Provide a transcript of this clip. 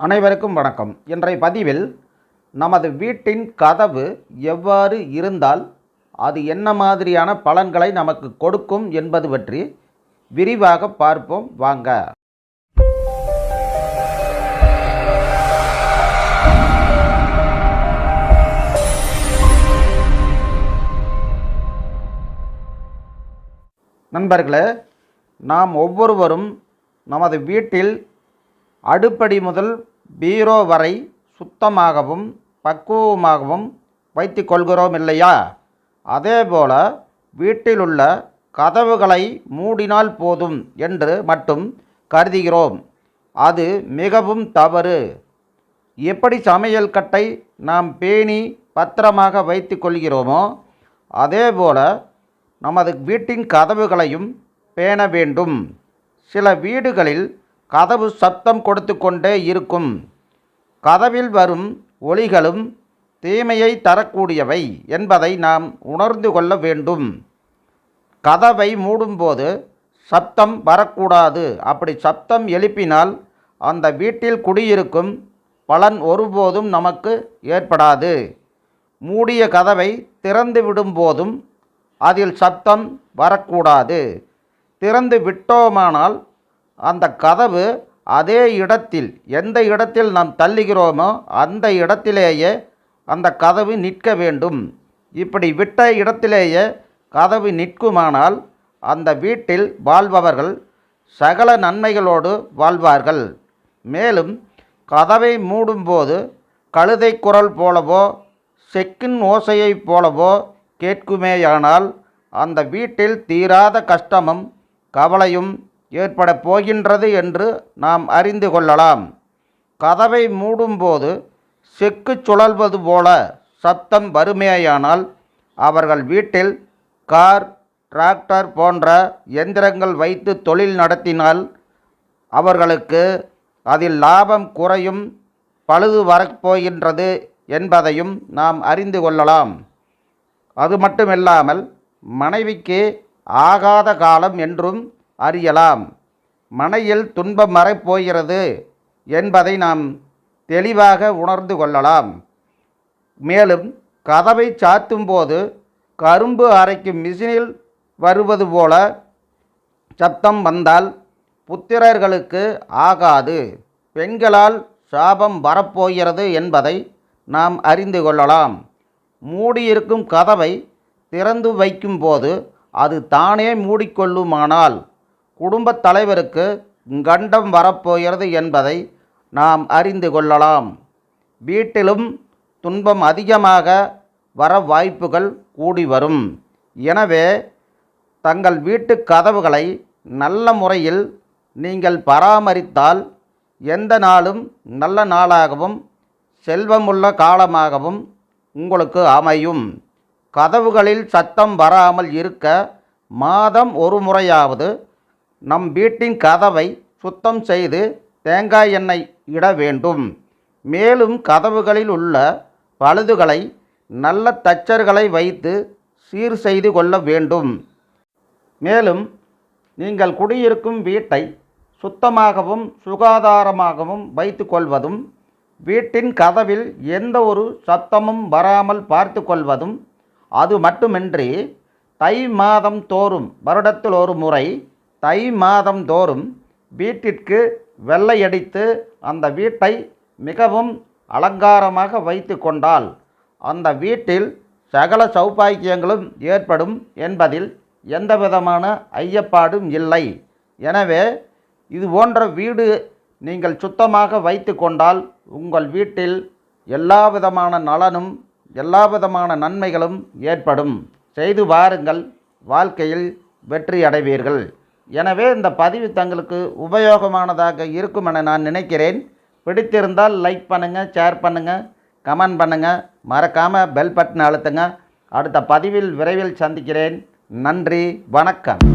அனைவருக்கும் வணக்கம். இன்றைய பதிவில் நமது வீட்டின் கதவு எவ்வாறு இருந்தால் அது என்ன மாதிரியான பலன்களை நமக்கு கொடுக்கும் என்பது பற்றி விரிவாக பார்ப்போம். வாங்க. நண்பர்களே நாம் ஒவ்வொருவரும் நமது வீட்டில் அடுப்படி முதல் பீரோ வரை சுத்தமாகவும் பக்குவமாகவும் வைத்து கொள்கிறோம் இல்லையா? அதேபோல வீட்டிலுள்ள கதவுகளை மூடினால் போதும் என்று மட்டும் கருதுகிறோம். அது மிகவும் தவறு. எப்படி சமையல் கட்டை நாம் பேணி பத்திரமாக வைத்து கொள்கிறோமோ அதேபோல நமது வீட்டின் கதவுகளையும் பேண வேண்டும். சில வீடுகளில் கதவு சத்தம் கொடுத்து கொண்டே இருக்கும். கதவில் வரும் ஒலிகளும் தீமையை தரக்கூடியவை என்பதை நாம் உணர்ந்து கொள்ள வேண்டும். கதவை மூடும்போது சப்தம் வரக்கூடாது. அப்படி சப்தம் எழுப்பினால் அந்த வீட்டில் குடியிருக்கும் பலன் ஒருபோதும் நமக்கு ஏற்படாது. மூடிய கதவை திறந்து விடும்போதும் அதில் சப்தம் வரக்கூடாது. திறந்து விட்டோமானால் அந்த கதவு அதே இடத்தில் எந்த இடத்தில் நாம் தள்ளுகிறோமோ அந்த இடத்திலேயே அந்த கதவு நிற்க வேண்டும். இப்படி விட்ட இடத்திலேயே கதவு நிற்குமானால் அந்த வீட்டில் வாழ்பவர்கள் சகல நன்மைகளோடு வாழ்வார்கள். மேலும் கதவை மூடும்போது கழுதை குரல் போலவோ செக்கின் ஓசையைப் போலவோ கேட்குமேயானால் அந்த வீட்டில் தீராத கஷ்டமும் கவலையும் ஏற்பட போகின்றது என்று நாம் அறிந்து கொள்ளலாம். கதவை மூடும்போது செக்கு சுழல்வது போல சத்தம் வறுமையானால் அவர்கள் வீட்டில் கார் டிராக்டர் போன்ற எந்திரங்கள் வைத்து தொழில் நடத்தினால் அவர்களுக்கு அதில் லாபம் குறையும் பழுது வரப்போகின்றது என்பதையும் நாம் அறிந்து கொள்ளலாம். அது மட்டுமில்லாமல் மனைவிக்கு ஆகாத காலம் என்றும் அறியலாம். மனையில் துன்பம் மறைப்போகிறது என்பதை நாம் தெளிவாக உணர்ந்து கொள்ளலாம். மேலும் கதவை சாத்தும்போது கரும்பு அரைக்கும் மிஷினில் வருவது போல சத்தம் வந்தால் புத்திரர்களுக்கு ஆகாது. பெண்களால் சாபம் வரப்போகிறது என்பதை நாம் அறிந்து கொள்ளலாம். மூடியிருக்கும் கதவை திறந்து வைக்கும்போது அது தானே மூடிக்கொள்ளுமானால் குடும்பத் தலைவருக்கு கண்டம் வரப்போகிறது என்பதை நாம் அறிந்து கொள்ளலாம். வீட்டிலும் துன்பம் அதிகமாக வர வாய்ப்புகள் கூடி வரும். எனவே தங்கள் வீட்டு கதவுகளை நல்ல முறையில் நீங்கள் பராமரித்தால் எந்த நாளும் நல்ல நாளாகவும் செல்வமுள்ள காலமாகவும் உங்களுக்கு அமையும். கதவுகளில் சத்தம் வராமல் இருக்க மாதம் ஒரு முறையாவது நம் வீட்டின் கதவை சுத்தம் செய்து தேங்காய் எண்ணெய் இட வேண்டும். மேலும் கதவுகளில் உள்ள பழுதுகளை நல்ல தச்சர்களை வைத்து சீர் செய்து கொள்ள வேண்டும். மேலும் நீங்கள் குடியிருக்கும் வீட்டை சுத்தமாகவும் சுகாதாரமாகவும் வைத்து கொள்வதும் வீட்டின் கதவில் எந்த ஒரு சத்தமும் வராமல் பார்த்து கொள்வதும் அது மட்டுமின்றி தை மாதம் தோறும் வருடத்தில் ஒரு முறை தை மாதம் தோறும் வீட்டிற்கு வெள்ளையடித்து அந்த வீட்டை மிகவும் அலங்காரமாக வைத்து கொண்டால் அந்த வீட்டில் சகல சௌபாக்கியங்களும் ஏற்படும் என்பதில் எந்த விதமான ஐயப்பாடும் இல்லை. எனவே இது போன்ற வீடு நீங்கள் சுத்தமாக வைத்து கொண்டால் உங்கள் வீட்டில் எல்லா விதமான நலனும் எல்லா விதமான நன்மைகளும் ஏற்படும். செய்து வாருங்கள். வாழ்க்கையில் வெற்றி அடைவீர்கள் எனவே இந்த பதிவு தங்களுக்கு உபயோகமானதாக இருக்கும் என நான் நினைக்கிறேன். பிடித்திருந்தால் லைக் பண்ணுங்கள் ஷேர் பண்ணுங்கள் கமெண்ட் பண்ணுங்கள் மறக்காமல் பெல் பட்டன் அழுத்துங்க. அடுத்த பதிவில் விரைவில் சந்திக்கிறேன். நன்றி வணக்கம்.